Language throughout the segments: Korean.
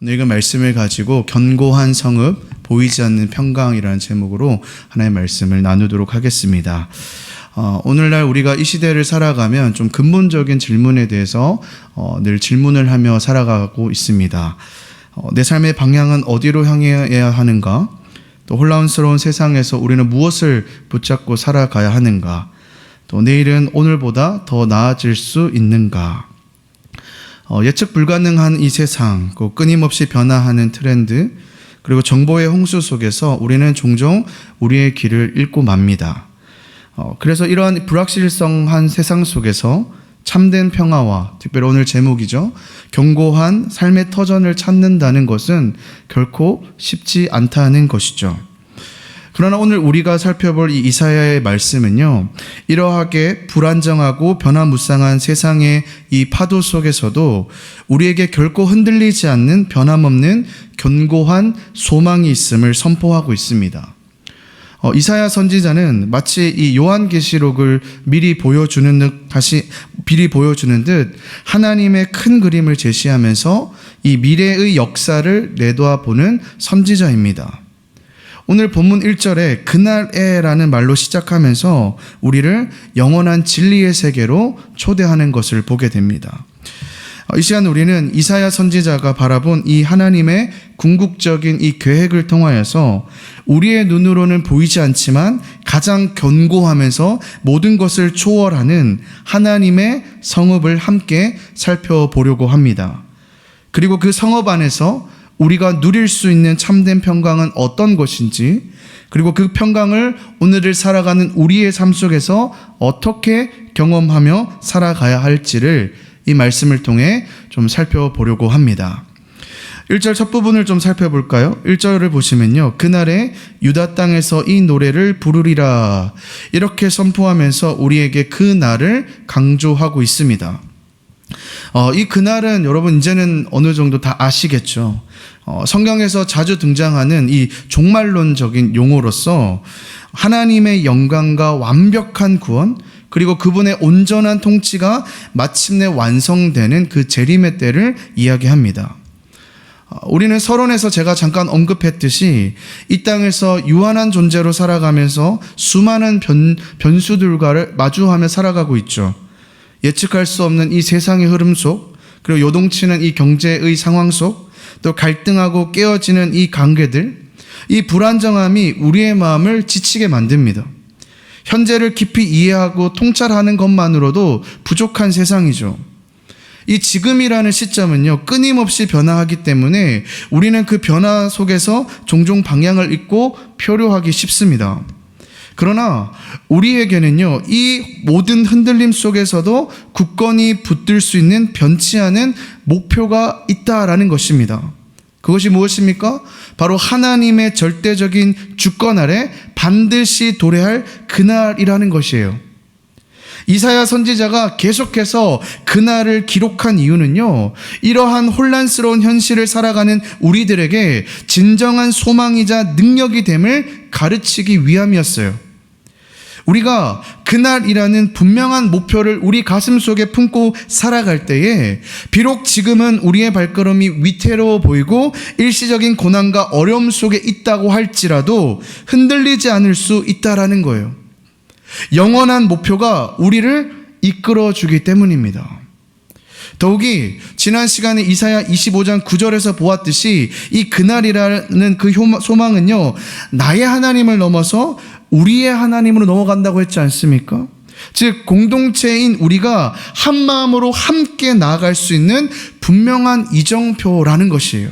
읽은 말씀을 가지고 견고한 성읍, 보이지 않는 평강이라는 제목으로 하나의 말씀을 나누도록 하겠습니다. 어, 오늘날 우리가 이 시대를 살아가면 좀 근본적인 질문에 대해서 어, 늘 질문을 하며 살아가고 있습니다. 어, 내 삶의 방향은 어디로 향해야 하는가? 또 혼란스러운 세상에서 우리는 무엇을 붙잡고 살아가야 하는가? 또 내일은 오늘보다 더 나아질 수 있는가? 어, 예측 불가능한 이 세상, 그 끊임없이 변화하는 트렌드, 그리고 정보의 홍수 속에서 우리는 종종 우리의 길을 잃고 맙니다. 어, 그래서 이러한 불확실성한 세상 속에서 참된 평화와 특별히 오늘 제목이죠. 견고한 삶의 터전을 찾는다는 것은 결코 쉽지 않다는 것이죠. 그러나 오늘 우리가 살펴볼 이 이사야의 말씀은요, 이러하게 불안정하고 변화무쌍한 세상의 이 파도 속에서도 우리에게 결코 흔들리지 않는 변함없는 견고한 소망이 있음을 선포하고 있습니다. 어, 이사야 선지자는 마치 이 요한계시록을 미리 보여주는 듯 다시 미리 보여주는 듯 하나님의 큰 그림을 제시하면서 이 미래의 역사를 내도아 보는 선지자입니다. 오늘 본문 1절에 그날에라는 말로 시작하면서 우리를 영원한 진리의 세계로 초대하는 것을 보게 됩니다. 어, 이 시간 우리는 이사야 선지자가 바라본 이 하나님의 궁극적인 이 계획을 통하여서 우리의 눈으로는 보이지 않지만 가장 견고하면서 모든 것을 초월하는 하나님의 성읍을 함께 살펴보려고 합니다. 그리고 그 성읍 안에서 우리가 누릴 수 있는 참된 평강은 어떤 것인지, 그리고 그 평강을 오늘을 살아가는 우리의 삶 속에서 어떻게 경험하며 살아가야 할지를 이 말씀을 통해 좀 살펴보려고 합니다. 1절 첫 부분을 좀 살펴볼까요? 1절을 보시면요. 그날에 유다 땅에서 이 노래를 부르리라. 이렇게 선포하면서 우리에게 그 날을 강조하고 있습니다. 어, 이 그날은 여러분 이제는 어느 정도 다 아시겠죠. 어, 성경에서 자주 등장하는 이 종말론적인 용어로서 하나님의 영광과 완벽한 구원, 그리고 그분의 온전한 통치가 마침내 완성되는 그 재림의 때를 이야기합니다. 어, 우리는 서론에서 제가 잠깐 언급했듯이 이 땅에서 유한한 존재로 살아가면서 수많은 변, 변수들과를 마주하며 살아가고 있죠. 예측할 수 없는 이 세상의 흐름 속, 그리고 요동치는 이 경제의 상황 속, 또 갈등하고 깨어지는 이 관계들, 이 불안정함이 우리의 마음을 지치게 만듭니다. 현재를 깊이 이해하고 통찰하는 것만으로도 부족한 세상이죠. 이 지금이라는 시점은요, 끊임없이 변화하기 때문에 우리는 그 변화 속에서 종종 방향을 잃고 표류하기 쉽습니다. 그러나 우리에게는요, 이 모든 흔들림 속에서도 굳건히 붙들 수 있는 변치 않은 목표가 있다라는 것입니다. 그것이 무엇입니까? 바로 하나님의 절대적인 주권 아래 반드시 도래할 그날이라는 것이에요. 이사야 선지자가 계속해서 그날을 기록한 이유는요, 이러한 혼란스러운 현실을 살아가는 우리들에게 진정한 소망이자 능력이 됨을 가르치기 위함이었어요. 우리가 그날이라는 분명한 목표를 우리 가슴 속에 품고 살아갈 때에 비록 지금은 우리의 발걸음이 위태로워 보이고 일시적인 고난과 어려움 속에 있다고 할지라도 흔들리지 않을 수 있다라는 거예요. 영원한 목표가 우리를 이끌어 주기 때문입니다. 더욱이 지난 시간에 이사야 25장 9절에서 보았듯이 이 그날이라는 그 소망은요, 나의 하나님을 넘어서 우리의 하나님으로 넘어간다고 했지 않습니까? 즉, 공동체인 우리가 한 마음으로 함께 나아갈 수 있는 분명한 이정표라는 것이에요.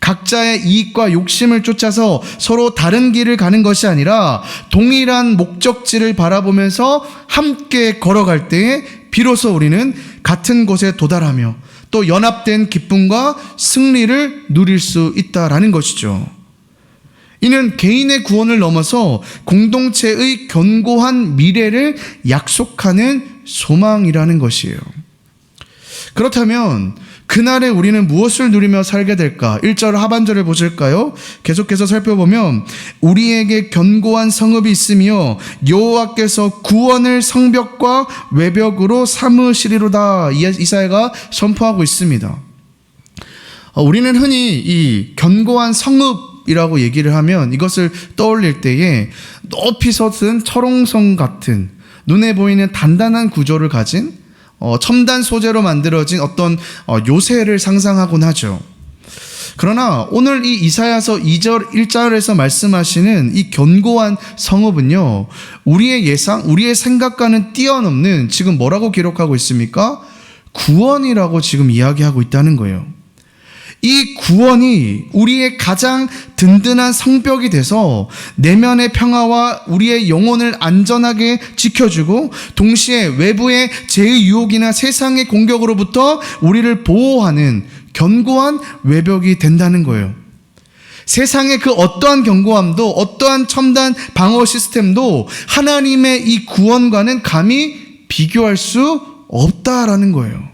각자의 이익과 욕심을 쫓아서 서로 다른 길을 가는 것이 아니라 동일한 목적지를 바라보면서 함께 걸어갈 때에 비로소 우리는 같은 곳에 도달하며 또 연합된 기쁨과 승리를 누릴 수 있다라는 것이죠. 이는 개인의 구원을 넘어서 공동체의 견고한 미래를 약속하는 소망이라는 것이에요. 그렇다면 그날에 우리는 무엇을 누리며 살게 될까? 1절 하반절을 보실까요? 계속해서 살펴보면 우리에게 견고한 성읍이 있으며 여호와께서 구원을 성벽과 외벽으로 삼으시리로다. 이사야가 선포하고 있습니다. 어, 우리는 흔히 이 견고한 성읍 이라고 얘기를 하면 이것을 떠올릴 때에 높이 솟은 철옹성 같은 눈에 보이는 단단한 구조를 가진 어, 첨단 소재로 만들어진 어떤 어, 요새를 상상하곤 하죠. 그러나 오늘 이 이사야서 2절 1절에서 말씀하시는 이 견고한 성읍은요. 우리의 예상, 우리의 생각과는 뛰어넘는 지금 뭐라고 기록하고 있습니까? 구원이라고 지금 이야기하고 있다는 거예요. 이 구원이 우리의 가장 든든한 성벽이 돼서 내면의 평화와 우리의 영혼을 안전하게 지켜주고 동시에 외부의 제의 유혹이나 세상의 공격으로부터 우리를 보호하는 견고한 외벽이 된다는 거예요. 세상의 그 어떠한 견고함도 어떠한 첨단 방어 시스템도 하나님의 이 구원과는 감히 비교할 수 없다라는 거예요.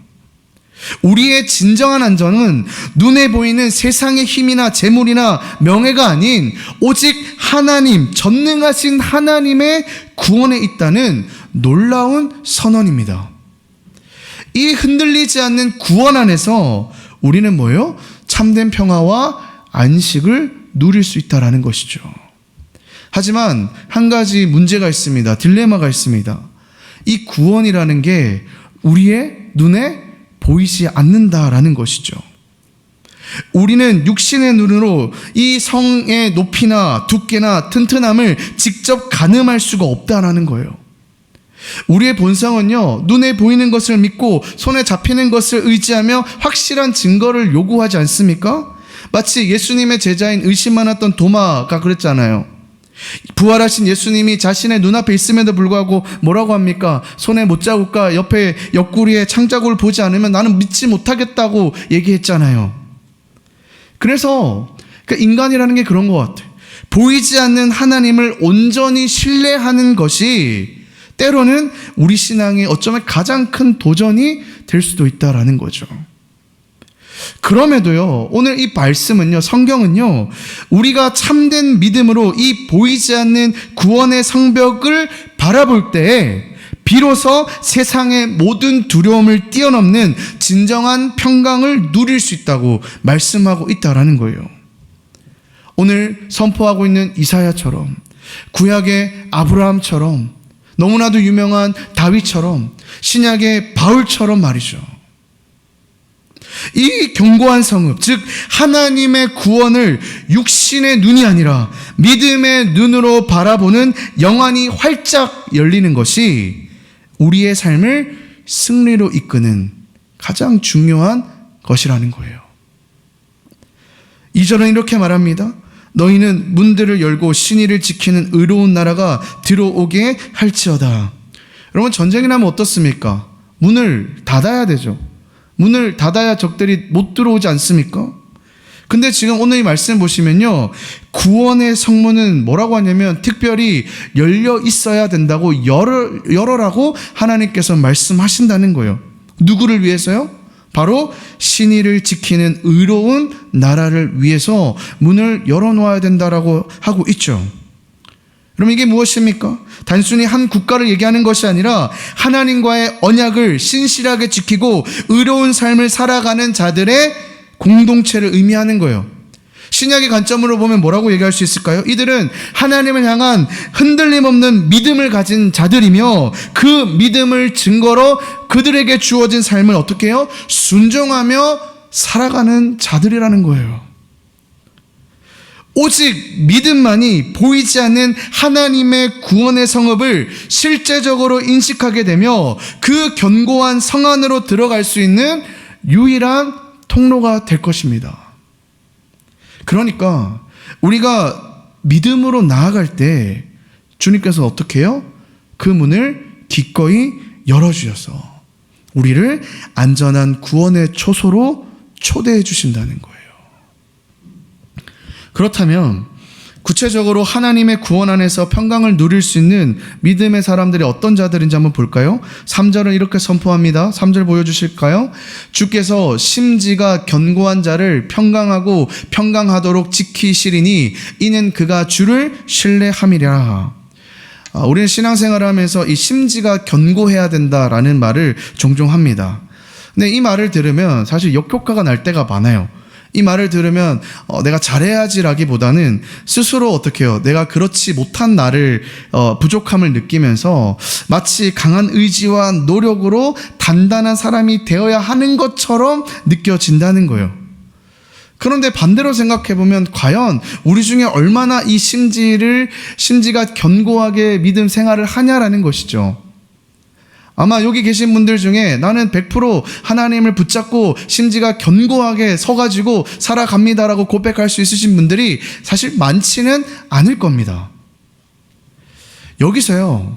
우리의 진정한 안전은 눈에 보이는 세상의 힘이나 재물이나 명예가 아닌 오직 하나님, 전능하신 하나님의 구원에 있다는 놀라운 선언입니다. 이 흔들리지 않는 구원 안에서 우리는 뭐요? 참된 평화와 안식을 누릴 수 있다라는 것이죠. 하지만 한 가지 문제가 있습니다. 딜레마가 있습니다. 이 구원이라는 게 우리의 눈에 보이지 않는다라는 것이죠. 우리는 육신의 눈으로 이 성의 높이나 두께나 튼튼함을 직접 가늠할 수가 없다라는 거예요. 우리의 본성은요, 눈에 보이는 것을 믿고 손에 잡히는 것을 의지하며 확실한 증거를 요구하지 않습니까? 마치 예수님의 제자인 의심 많았던 도마가 그랬잖아요. 부활하신 예수님이 자신의 눈앞에 있음에도 불구하고 뭐라고 합니까? 손에 못자국과 옆에 옆구리에 창자국을 보지 않으면 나는 믿지 못하겠다고 얘기했잖아요. 그래서 그 인간이라는 게 그런 것 같아요. 보이지 않는 하나님을 온전히 신뢰하는 것이 때로는 우리 신앙의 어쩌면 가장 큰 도전이 될 수도 있다라는 거죠. 그럼에도요, 오늘 이 말씀은요, 성경은요, 우리가 참된 믿음으로 이 보이지 않는 구원의 성벽을 바라볼 때, 비로소 세상의 모든 두려움을 뛰어넘는 진정한 평강을 누릴 수 있다고 말씀하고 있다라는 거예요. 오늘 선포하고 있는 이사야처럼, 구약의 아브라함처럼, 너무나도 유명한 다윗처럼, 신약의 바울처럼 말이죠. 이 견고한 성읍, 즉 하나님의 구원을 육신의 눈이 아니라 믿음의 눈으로 바라보는 영안이 활짝 열리는 것이 우리의 삶을 승리로 이끄는 가장 중요한 것이라는 거예요. 이절은 이렇게 말합니다. 너희는 문들을 열고 신의를 지키는 의로운 나라가 들어오게 할지어다. 여러분 전쟁이 나면 어떻습니까? 문을 닫아야 되죠. 문을 닫아야 적들이 못 들어오지 않습니까? 근데 지금 오늘 이 말씀 보시면요. 구원의 성문은 뭐라고 하냐면 특별히 열려 있어야 된다고 열어, 열어라고 하나님께서 말씀하신다는 거예요. 누구를 위해서요? 바로 신의를 지키는 의로운 나라를 위해서 문을 열어놓아야 된다라고 하고 있죠. 그럼 이게 무엇입니까? 단순히 한 국가를 얘기하는 것이 아니라 하나님과의 언약을 신실하게 지키고 의로운 삶을 살아가는 자들의 공동체를 의미하는 거예요. 신약의 관점으로 보면 뭐라고 얘기할 수 있을까요? 이들은 하나님을 향한 흔들림 없는 믿음을 가진 자들이며 그 믿음을 증거로 그들에게 주어진 삶을 어떻게 해요? 순종하며 살아가는 자들이라는 거예요. 오직 믿음만이 보이지 않는 하나님의 구원의 성읍을 실제적으로 인식하게 되며 그 견고한 성 안으로 들어갈 수 있는 유일한 통로가 될 것입니다. 그러니까 우리가 믿음으로 나아갈 때 주님께서 어떻게 해요? 그 문을 기꺼이 열어주셔서 우리를 안전한 구원의 초소로 초대해 주신다는 거예요. 그렇다면 구체적으로 하나님의 구원 안에서 평강을 누릴 수 있는 믿음의 사람들이 어떤 자들인지 한번 볼까요? 3절은 이렇게 선포합니다. 3절 보여주실까요? 주께서 심지가 견고한 자를 평강하고 평강하도록 지키시리니 이는 그가 주를 신뢰함이라. 아, 우리는 신앙생활을 하면서 이 심지가 견고해야 된다라는 말을 종종 합니다. 근데 이 말을 들으면 사실 역효과가 날 때가 많아요. 이 말을 들으면 어, 내가 잘해야지라기보다는 스스로 어떻게 해요? 내가 그렇지 못한 나를 어, 부족함을 느끼면서 마치 강한 의지와 노력으로 단단한 사람이 되어야 하는 것처럼 느껴진다는 거예요. 그런데 반대로 생각해 보면 과연 우리 중에 얼마나 이 심지를 심지가 견고하게 믿음 생활을 하냐라는 것이죠. 아마 여기 계신 분들 중에 나는 100% 하나님을 붙잡고 심지가 견고하게 서가지고 살아갑니다라고 고백할 수 있으신 분들이 사실 많지는 않을 겁니다. 여기서요,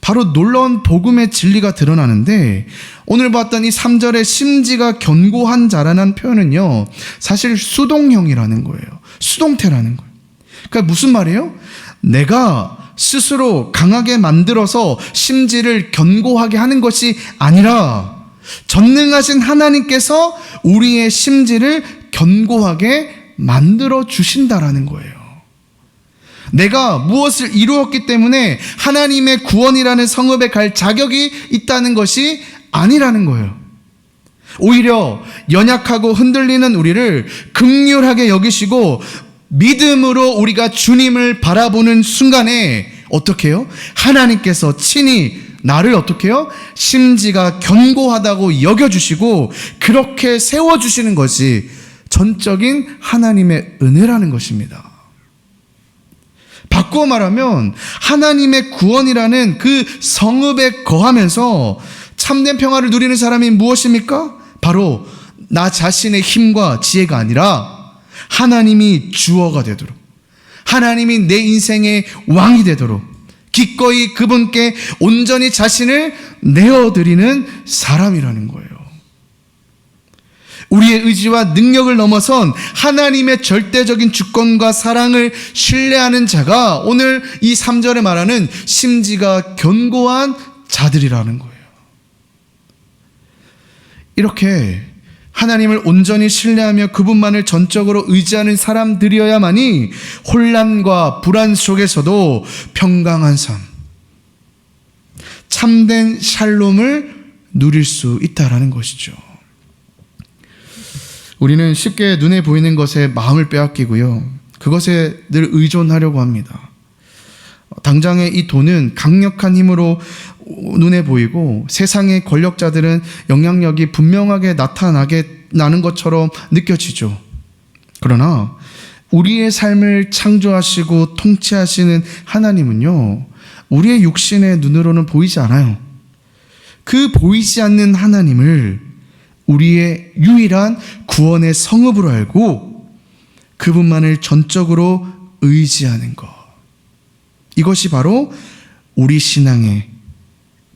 바로 놀라운 복음의 진리가 드러나는데 오늘 봤던 이 3절의 심지가 견고한 자라는 표현은요, 사실 수동형이라는 거예요. 수동태라는 거예요. 그러니까 무슨 말이에요? 내가 스스로 강하게 만들어서 심지를 견고하게 하는 것이 아니라 전능하신 하나님께서 우리의 심지를 견고하게 만들어 주신다라는 거예요. 내가 무엇을 이루었기 때문에 하나님의 구원이라는 성읍에 갈 자격이 있다는 것이 아니라는 거예요. 오히려 연약하고 흔들리는 우리를 극률하게 여기시고 믿음으로 우리가 주님을 바라보는 순간에 어떻게 해요? 하나님께서 친히 나를 어떻게 해요? 심지가 견고하다고 여겨주시고 그렇게 세워주시는 것이 전적인 하나님의 은혜라는 것입니다. 바꾸어 말하면 하나님의 구원이라는 그 성읍에 거하면서 참된 평화를 누리는 사람이 무엇입니까? 바로 나 자신의 힘과 지혜가 아니라 하나님이 주어가 되도록 하나님이 내 인생의 왕이 되도록 기꺼이 그분께 온전히 자신을 내어드리는 사람이라는 거예요. 우리의 의지와 능력을 넘어선 하나님의 절대적인 주권과 사랑을 신뢰하는 자가 오늘 이 3절에 말하는 심지가 견고한 자들이라는 거예요. 이렇게 하나님을 온전히 신뢰하며 그분만을 전적으로 의지하는 사람들이어야만이 혼란과 불안 속에서도 평강한 삶, 참된 샬롬을 누릴 수 있다라는 것이죠. 우리는 쉽게 눈에 보이는 것에 마음을 빼앗기고요. 그것에 늘 의존하려고 합니다. 당장의 이 돈은 강력한 힘으로 눈에 보이고 세상의 권력자들은 영향력이 분명하게 나타나게 나는 것처럼 느껴지죠. 그러나 우리의 삶을 창조하시고 통치하시는 하나님은요, 우리의 육신의 눈으로는 보이지 않아요. 그 보이지 않는 하나님을 우리의 유일한 구원의 성읍으로 알고 그분만을 전적으로 의지하는 것. 이것이 바로 우리 신앙의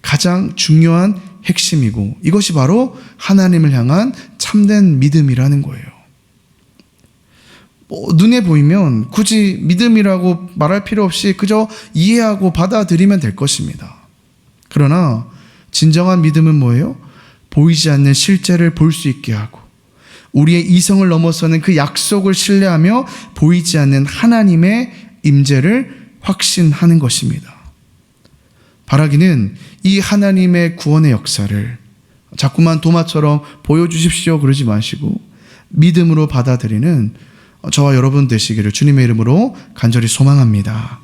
가장 중요한 핵심이고 이것이 바로 하나님을 향한 참된 믿음이라는 거예요. 뭐 눈에 보이면 굳이 믿음이라고 말할 필요 없이 그저 이해하고 받아들이면 될 것입니다. 그러나 진정한 믿음은 뭐예요? 보이지 않는 실제를 볼 수 있게 하고 우리의 이성을 넘어서는 그 약속을 신뢰하며 보이지 않는 하나님의 임재를 확신하는 것입니다. 바라기는 이 하나님의 구원의 역사를 자꾸만 도마처럼 보여주십시오 그러지 마시고 믿음으로 받아들이는 저와 여러분 되시기를 주님의 이름으로 간절히 소망합니다.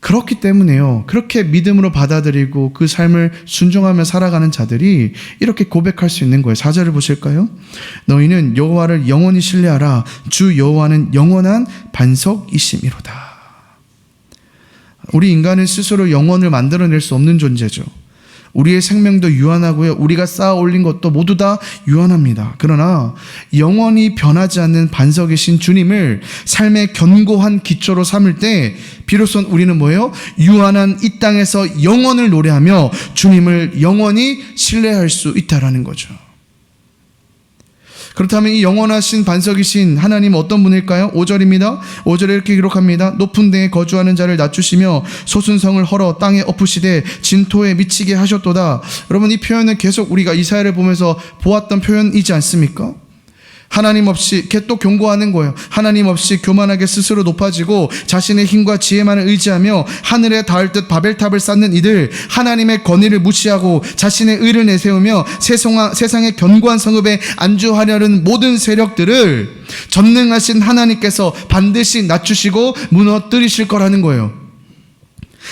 그렇기 때문에요. 그렇게 믿음으로 받아들이고 그 삶을 순종하며 살아가는 자들이 이렇게 고백할 수 있는 거예요. 사절을 보실까요? 너희는 여호와를 영원히 신뢰하라. 주 여호와는 영원한 반석이심이로다. 우리 인간은 스스로 영혼을 만들어낼 수 없는 존재죠. 우리의 생명도 유한하고요. 우리가 쌓아 올린 것도 모두 다 유한합니다. 그러나 영원히 변하지 않는 반석이신 주님을 삶의 견고한 기초로 삼을 때 비로소 우리는 뭐예요? 유한한 이 땅에서 영원을 노래하며 주님을 영원히 신뢰할 수 있다라는 거죠. 그렇다면 이 영원하신 반석이신 하나님 어떤 분일까요? 5절입니다. 5절에 이렇게 기록합니다. 높은 데에 거주하는 자를 낮추시며 소순성을 헐어 땅에 엎으시되 진토에 미치게 하셨도다. 여러분 이 표현은 계속 우리가 이사야를 보면서 보았던 표현이지 않습니까? 하나님 없이 걔또 경고하는 거예요. 하나님 없이 교만하게 스스로 높아지고 자신의 힘과 지혜만을 의지하며 하늘에 닿을 듯 바벨탑을 쌓는 이들 하나님의 권위를 무시하고 자신의 의를 내세우며 세상아- 세상의 견고한 성읍에 안주하려는 모든 세력들을 전능하신 하나님께서 반드시 낮추시고 무너뜨리실 거라는 거예요.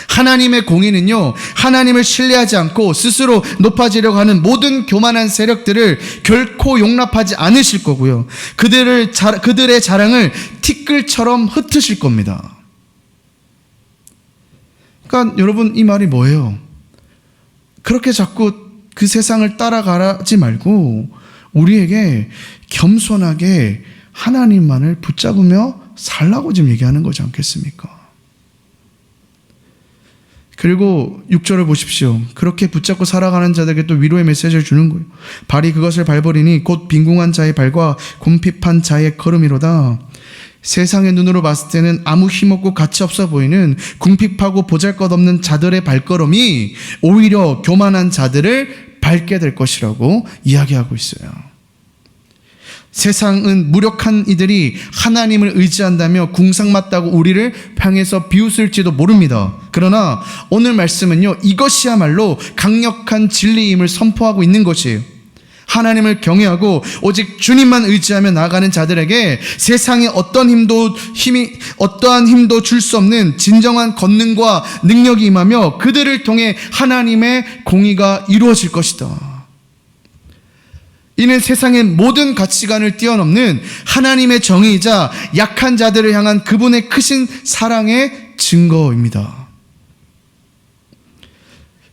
하나님의 공의는요, 하나님을 신뢰하지 않고 스스로 높아지려고 하는 모든 교만한 세력들을 결코 용납하지 않으실 거고요. 그들을, 자, 그들의 자랑을 티끌처럼 흩으실 겁니다. 그러니까 여러분, 이 말이 뭐예요? 그렇게 자꾸 그 세상을 따라가지 말고 우리에게 겸손하게 하나님만을 붙잡으며 살라고 지금 얘기하는 거지 않겠습니까? 그리고 6절을 보십시오. 그렇게 붙잡고 살아가는 자들에게 또 위로의 메시지를 주는 거예요. 발이 그것을 밟으리니 곧 빈궁한 자의 발과 곰핍한 자의 걸음이로다. 세상의 눈으로 봤을 때는 아무 힘없고 가치 없어 보이는 궁핍하고 보잘것없는 자들의 발걸음이 오히려 교만한 자들을 밟게 될 것이라고 이야기하고 있어요. 세상은 무력한 이들이 하나님을 의지한다며 궁상맞다고 우리를 향해서 비웃을지도 모릅니다. 그러나 오늘 말씀은요, 이것이야말로 강력한 진리임을 선포하고 있는 것이에요. 하나님을 경외하고 오직 주님만 의지하며 나아가는 자들에게 세상의 어떤 힘도 힘이 어떠한 힘도 줄 수 없는 진정한 권능과 능력이 임하며 그들을 통해 하나님의 공의가 이루어질 것이다. 이는 세상의 모든 가치관을 뛰어넘는 하나님의 정의이자 약한 자들을 향한 그분의 크신 사랑의 증거입니다.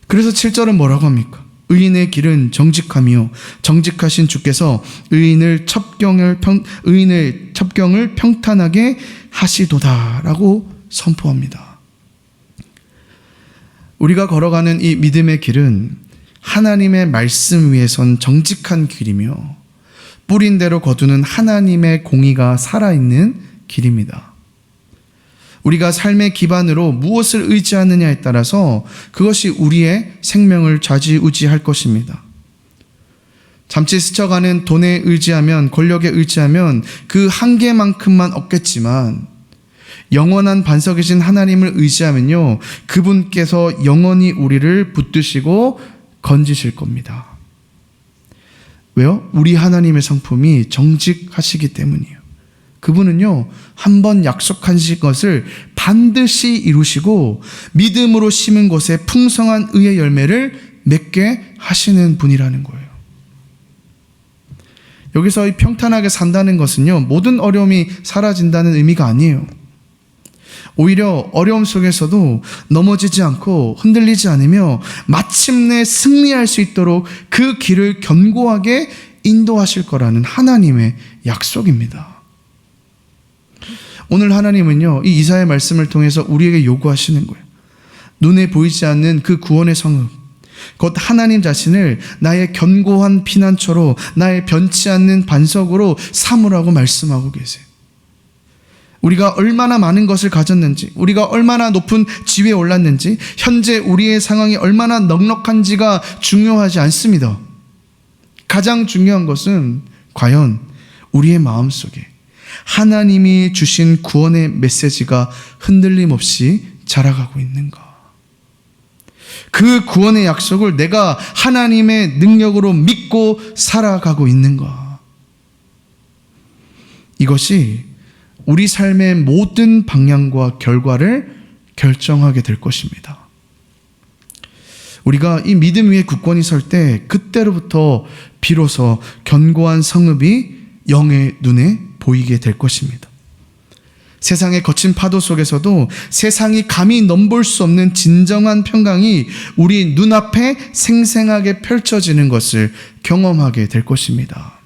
그래서 7절은 뭐라고 합니까? 의인의 길은 정직하며 정직하신 주께서 의인을 첩경을 평 의인의 첩경을 평탄하게 하시도다라고 선포합니다. 우리가 걸어가는 이 믿음의 길은 하나님의 말씀 위에 선 정직한 길이며 뿌린 대로 거두는 하나님의 공의가 살아있는 길입니다. 우리가 삶의 기반으로 무엇을 의지하느냐에 따라서 그것이 우리의 생명을 좌지우지할 것입니다. 잠시 스쳐가는 돈에 의지하면 권력에 의지하면 그 한계만큼만 얻겠지만 영원한 반석이신 하나님을 의지하면요 그분께서 영원히 우리를 붙드시고 건지실 겁니다. 왜요? 우리 하나님의 성품이 정직하시기 때문이에요. 그분은요, 한 번 약속하신 것을 반드시 이루시고 믿음으로 심은 것에 풍성한 의의 열매를 맺게 하시는 분이라는 거예요. 여기서 이 평탄하게 산다는 것은요, 모든 어려움이 사라진다는 의미가 아니에요. 오히려 어려움 속에서도 넘어지지 않고 흔들리지 않으며 마침내 승리할 수 있도록 그 길을 견고하게 인도하실 거라는 하나님의 약속입니다. 오늘 하나님은요, 이 이사의 말씀을 통해서 우리에게 요구하시는 거예요. 눈에 보이지 않는 그 구원의 성읍, 곧 하나님 자신을 나의 견고한 피난처로, 나의 변치 않는 반석으로 삼으라고 말씀하고 계세요. 우리가 얼마나 많은 것을 가졌는지, 우리가 얼마나 높은 지위에 올랐는지, 현재 우리의 상황이 얼마나 넉넉한지가 중요하지 않습니다. 가장 중요한 것은 과연 우리의 마음 속에 하나님이 주신 구원의 메시지가 흔들림 없이 자라가고 있는가? 그 구원의 약속을 내가 하나님의 능력으로 믿고 살아가고 있는가? 이것이 우리 삶의 모든 방향과 결과를 결정하게 될 것입니다. 우리가 이 믿음 위에 굳건히 설 때 그때로부터 비로소 견고한 성읍이 영의 눈에 보이게 될 것입니다. 세상의 거친 파도 속에서도 세상이 감히 넘볼 수 없는 진정한 평강이 우리 눈앞에 생생하게 펼쳐지는 것을 경험하게 될 것입니다.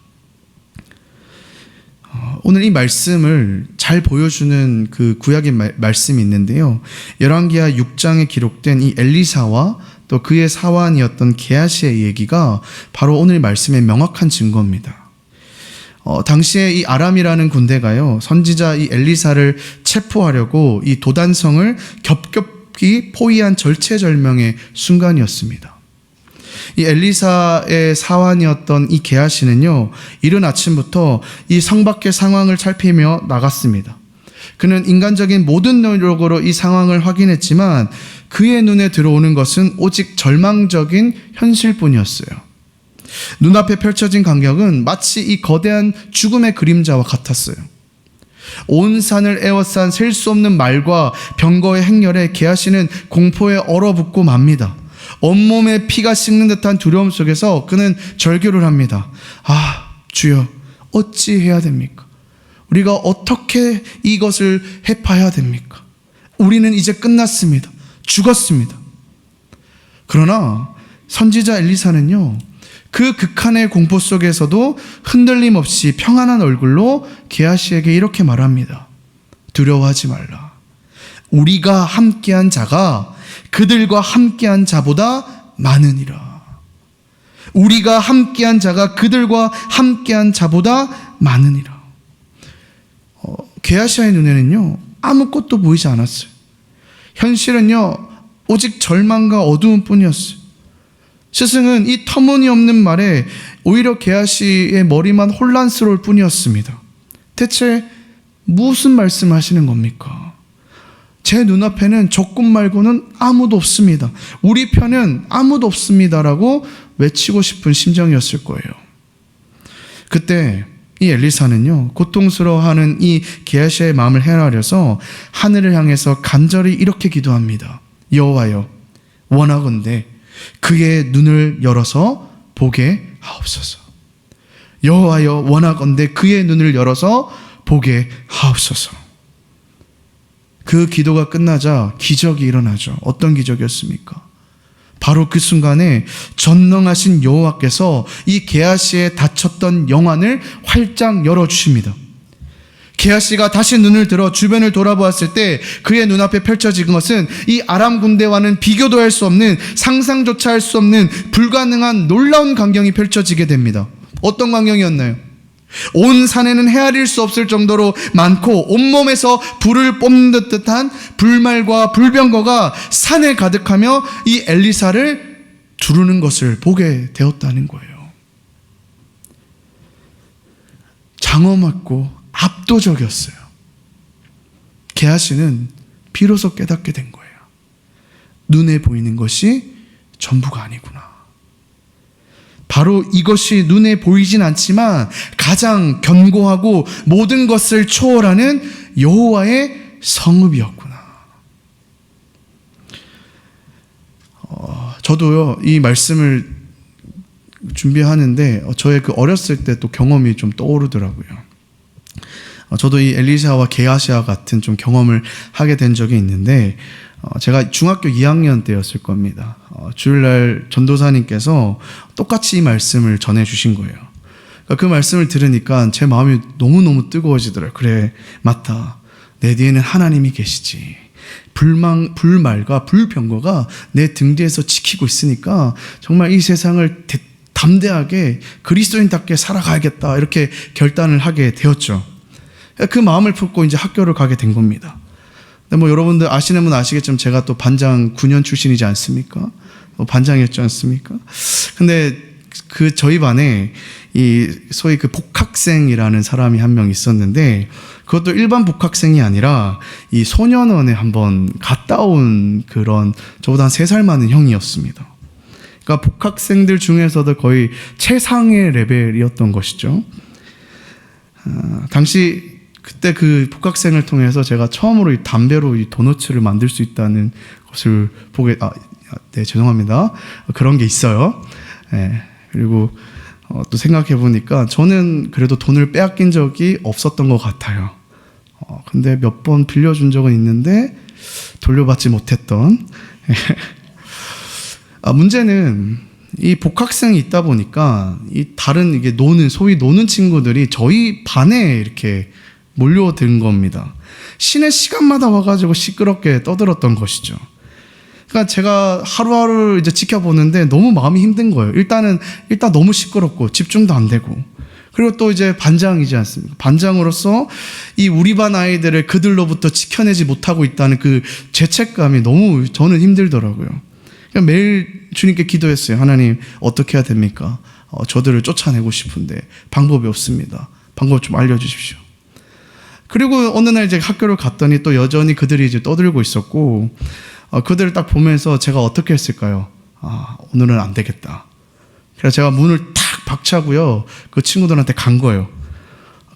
어, 오늘 이 말씀을 잘 보여주는 그 구약의 말, 말씀이 있는데요. 열왕기하 6장에 기록된 이 엘리사와 또 그의 사환이었던 게하시의 얘기가 바로 오늘 말씀의 명확한 증거입니다. 어, 당시에 이 아람이라는 군대가요, 선지자 이 엘리사를 체포하려고 이 도단성을 겹겹이 포위한 절체절명의 순간이었습니다. 이 엘리사의 사환이었던 이 게하시는요, 이른 아침부터 이 성 밖의 상황을 살피며 나갔습니다. 그는 인간적인 모든 노력으로 이 상황을 확인했지만 그의 눈에 들어오는 것은 오직 절망적인 현실뿐이었어요. 눈앞에 펼쳐진 광경은 마치 이 거대한 죽음의 그림자와 같았어요. 온 산을 에워싼 셀 수 없는 말과 병거의 행렬에 게하시는 공포에 얼어붙고 맙니다. 온몸에 피가 씹는 듯한 두려움 속에서 그는 절규를 합니다. 아, 주여, 어찌 해야 됩니까? 우리가 어떻게 이것을 해파야 됩니까? 우리는 이제 끝났습니다. 죽었습니다. 그러나 선지자 엘리사는요, 그 극한의 공포 속에서도 흔들림 없이 평안한 얼굴로 게하시에게 이렇게 말합니다. 두려워하지 말라. 우리가 함께한 자가 그들과 함께한 자보다 많으니라. 우리가 함께한 자가 그들과 함께한 자보다 많으니라. 어, 게하시아의 눈에는요 아무것도 보이지 않았어요. 현실은요 오직 절망과 어두움 뿐이었어요. 스승은 이 터무니없는 말에 오히려 게하시의 머리만 혼란스러울 뿐이었습니다. 대체 무슨 말씀하시는 겁니까? 제 눈앞에는 적군 말고는 아무도 없습니다. 우리 편은 아무도 없습니다라고 외치고 싶은 심정이었을 거예요. 그때 이 엘리사는요 고통스러워하는 이 게하시의 마음을 헤아려서 하늘을 향해서 간절히 이렇게 기도합니다. 여호와여 원하건대 그의 눈을 열어서 보게 하옵소서. 여호와여 원하건대 그의 눈을 열어서 보게 하옵소서. 그 기도가 끝나자 기적이 일어나죠. 어떤 기적이었습니까? 바로 그 순간에 전능하신 여호와께서 이 게하시의 닫혔던 영안을 활짝 열어 주십니다. 게하시가 다시 눈을 들어 주변을 돌아보았을 때 그의 눈앞에 펼쳐진 것은 이 아람 군대와는 비교도 할 수 없는 상상조차 할 수 없는 불가능한 놀라운 광경이 펼쳐지게 됩니다. 어떤 광경이었나요? 온 산에는 헤아릴 수 없을 정도로 많고 온몸에서 불을 뽐는 듯한 불말과 불병거가 산에 가득하며 이 엘리사를 두르는 것을 보게 되었다는 거예요. 장엄했고 압도적이었어요. 게하시는 비로소 깨닫게 된 거예요. 눈에 보이는 것이 전부가 아니구나. 바로 이것이 눈에 보이진 않지만 가장 견고하고 모든 것을 초월하는 여호와의 성읍이었구나. 어, 저도요 이 말씀을 준비하는데 어, 저의 그 어렸을 때 또 경험이 좀 떠오르더라고요. 어, 저도 이 엘리샤와 게하시아 같은 좀 경험을 하게 된 적이 있는데 어, 제가 중학교 2학년 때였을 겁니다. 어, 주일날 전도사님께서 똑같이 이 말씀을 전해 주신 거예요. 그러니까 그 말씀을 들으니까 제 마음이 너무너무 뜨거워지더라고요. 그래, 맞다. 내 뒤에는 하나님이 계시지. 불망, 불말과 불병거가 내 등 뒤에서 지키고 있으니까 정말 이 세상을 대- 담대하게 그리스도인답게 살아가야겠다. 이렇게 결단을 하게 되었죠. 그 마음을 품고 이제 학교를 가게 된 겁니다. 근데 뭐 여러분들 아시는 분 아시겠지만 제가 또 반장 9년 출신이지 않습니까? 뭐 반장이었지 않습니까? 근데 그 저희 반에 이 소위 그 복학생이라는 사람이 한 명 있었는데 그것도 일반 복학생이 아니라 이 소년원에 한번 갔다 온 그런 저보다 한 세 살 많은 형이었습니다. 그러니까 복학생들 중에서도 거의 최상의 레벨이었던 것이죠. 아, 당시 그때 그 복학생을 통해서 제가 처음으로 이 담배로 이 도너츠를 만들 수 있다는 것을 보게 아, 네 죄송합니다 그런 게 있어요. 예, 그리고 어, 또 생각해 보니까 저는 그래도 돈을 빼앗긴 적이 없었던 것 같아요. 어, 근데 몇 번 빌려준 적은 있는데 돌려받지 못했던. 아, 문제는 이 복학생이 있다 보니까 이 다른 이게 노는 소위 노는 친구들이 저희 반에 이렇게 몰려든 겁니다. 쉬는 시간마다 와가지고 시끄럽게 떠들었던 것이죠. 그러니까 제가 하루하루 이제 지켜보는데 너무 마음이 힘든 거예요. 일단은 일단 너무 시끄럽고 집중도 안 되고 그리고 또 이제 반장이지 않습니까? 반장으로서 이 우리 반 아이들을 그들로부터 지켜내지 못하고 있다는 그 죄책감이 너무 저는 힘들더라고요. 그냥 매일 주님께 기도했어요. 하나님 어떻게 해야 됩니까? 어, 저들을 쫓아내고 싶은데 방법이 없습니다. 방법 좀 알려주십시오. 그리고 어느 날 이제 학교를 갔더니 또 여전히 그들이 이제 떠들고 있었고 어, 그들을 딱 보면서 제가 어떻게 했을까요? 아 오늘은 안 되겠다. 그래서 제가 문을 탁 박차고요. 그 친구들한테 간 거예요.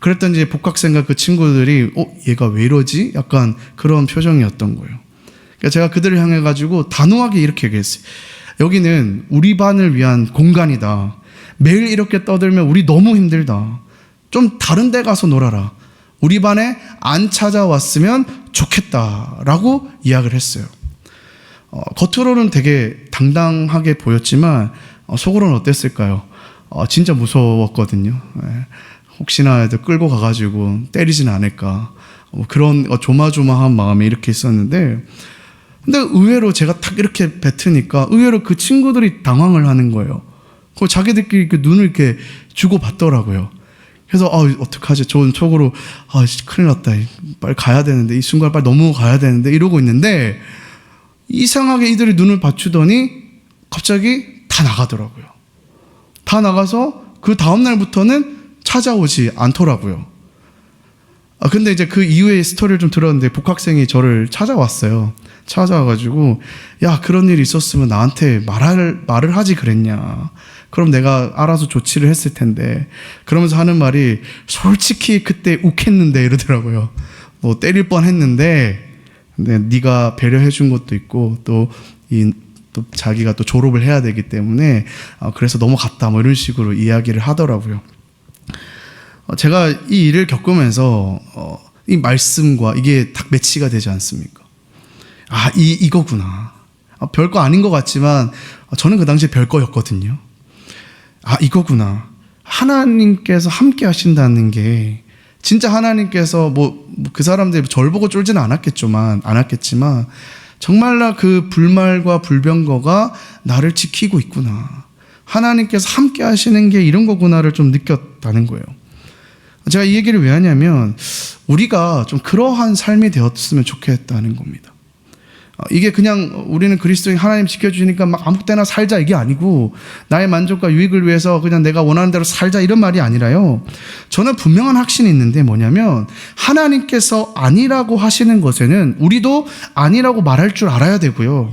그랬더니 이제 복학생과 그 친구들이 어 얘가 왜 이러지? 약간 그런 표정이었던 거예요. 그러니까 제가 그들을 향해 가지고 단호하게 이렇게 얘기했어요. 여기는 우리 반을 위한 공간이다. 매일 이렇게 떠들면 우리 너무 힘들다. 좀 다른 데 가서 놀아라. 우리 반에 안 찾아왔으면 좋겠다라고 이야기를 했어요. 어, 겉으로는 되게 당당하게 보였지만 어, 속으로는 어땠을까요? 어, 진짜 무서웠거든요. 예. 혹시나 끌고 가가지고 때리진 않을까 뭐 그런 어, 조마조마한 마음이 이렇게 있었는데 근데 의외로 제가 탁 이렇게 뱉으니까 의외로 그 친구들이 당황을 하는 거예요. 그 자기들끼리 이렇게 눈을 이렇게 주고 받더라고요. 그래서 아 어떡하지? 저는 속으로 아 씨, 큰일 났다. 빨리 가야 되는데 이 순간 빨리 넘어가야 되는데 이러고 있는데 이상하게 이들이 눈을 받추더니 갑자기 다 나가더라고요. 다 나가서 그 다음 날부터는 찾아오지 않더라고요. 아 근데 이제 그 이후의 스토리를 좀 들었는데 복학생이 저를 찾아왔어요. 찾아와가지고 야 그런 일이 있었으면 나한테 말할 말을 하지 그랬냐. 그럼 내가 알아서 조치를 했을 텐데 그러면서 하는 말이 솔직히 그때 욱했는데 이러더라고요. 뭐 때릴 뻔했는데 근데 네가 배려해 준 것도 있고 또이 또 자기가 또 졸업을 해야 되기 때문에 어, 그래서 넘어갔다 뭐 이런 식으로 이야기를 하더라고요. 어, 제가 이 일을 겪으면서 어, 이 말씀과 이게 딱 매치가 되지 않습니까? 아, 이 이거구나. 아, 별거 아닌 것 같지만 어, 저는 그 당시에 별거였거든요. 아, 이거구나. 하나님께서 함께 하신다는 게 진짜 하나님께서 뭐 그 사람들이 절 보고 쫄지는 않았겠지만 않았겠지만 정말로 그 불말과 불병거가 나를 지키고 있구나. 하나님께서 함께 하시는 게 이런 거구나를 좀 느꼈다는 거예요. 제가 이 얘기를 왜 하냐면 우리가 좀 그러한 삶이 되었으면 좋겠다는 겁니다. 어, 이게 그냥 우리는 그리스도인 하나님 지켜주시니까 막 아무 때나 살자 이게 아니고 나의 만족과 유익을 위해서 그냥 내가 원하는 대로 살자 이런 말이 아니라요. 저는 분명한 확신이 있는데 뭐냐면 하나님께서 아니라고 하시는 것에는 우리도 아니라고 말할 줄 알아야 되고요.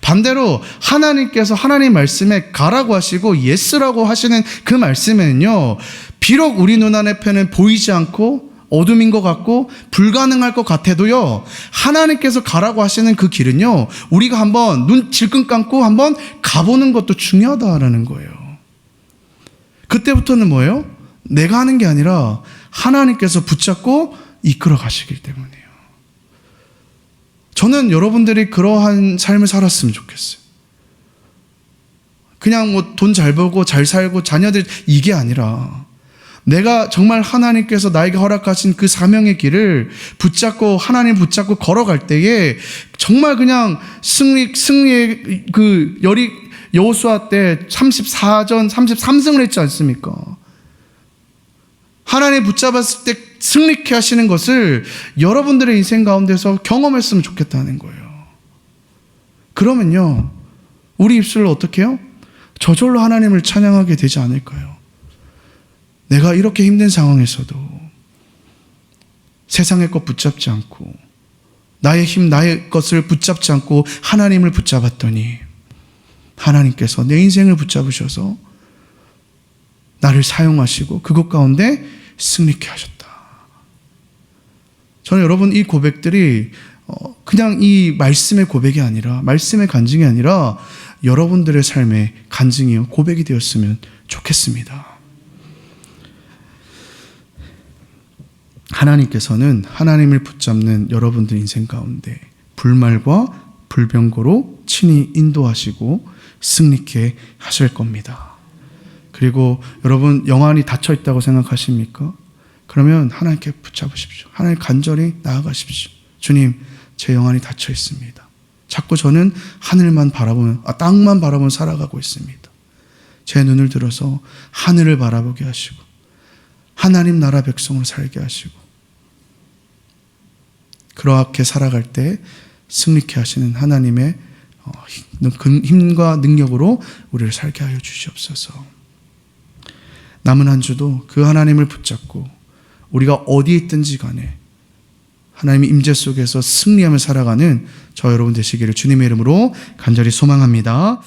반대로 하나님께서 하나님 말씀에 가라고 하시고 예스라고 하시는 그 말씀에는요. 비록 우리 눈앞에는 보이지 않고 어둠인 것 같고 불가능할 것 같아도요. 하나님께서 가라고 하시는 그 길은요. 우리가 한번 눈 질끈 감고 한번 가보는 것도 중요하다라는 거예요. 그때부터는 뭐예요? 내가 하는 게 아니라 하나님께서 붙잡고 이끌어 가시기 때문이에요. 저는 여러분들이 그러한 삶을 살았으면 좋겠어요. 그냥 뭐 돈 잘 벌고 잘 살고 자녀들 이게 아니라 내가 정말 하나님께서 나에게 허락하신 그 사명의 길을 붙잡고 하나님 붙잡고 걸어갈 때에 정말 그냥 승리 승리의 그 열이 여호수아 때 34전 33승을 했지 않습니까? 하나님 붙잡았을 때 승리케 하시는 것을 여러분들의 인생 가운데서 경험했으면 좋겠다는 거예요. 그러면요, 우리 입술로 어떻게 해요? 저절로 하나님을 찬양하게 되지 않을까요? 내가 이렇게 힘든 상황에서도 세상의 것 붙잡지 않고 나의 힘, 나의 것을 붙잡지 않고 하나님을 붙잡았더니 하나님께서 내 인생을 붙잡으셔서 나를 사용하시고 그것 가운데 승리케 하셨다. 저는 여러분 이 고백들이 어, 그냥 이 말씀의 고백이 아니라 말씀의 간증이 아니라 여러분들의 삶의 간증이요 고백이 되었으면 좋겠습니다. 하나님께서는 하나님을 붙잡는 여러분들 인생 가운데 불말과 불병거로 친히 인도하시고 승리케 하실 겁니다. 그리고 여러분 영안이 닫혀 있다고 생각하십니까? 그러면 하나님께 붙잡으십시오. 하나님 간절히 나아가십시오. 주님, 제 영안이 닫혀 있습니다. 자꾸 저는 하늘만 바라보면, 아, 땅만 바라보면 살아가고 있습니다. 제 눈을 들어서 하늘을 바라보게 하시고, 하나님 나라 백성으로 살게 하시고, 그렇게 살아갈 때 승리케 하시는 하나님의 어, 힘과 능력으로 우리를 살게 하여 주시옵소서. 남은 한 주도 그 하나님을 붙잡고 우리가 어디에 있든지 간에 하나님의 임재 속에서 승리하며 살아가는 저 여러분 되시기를 주님의 이름으로 간절히 소망합니다.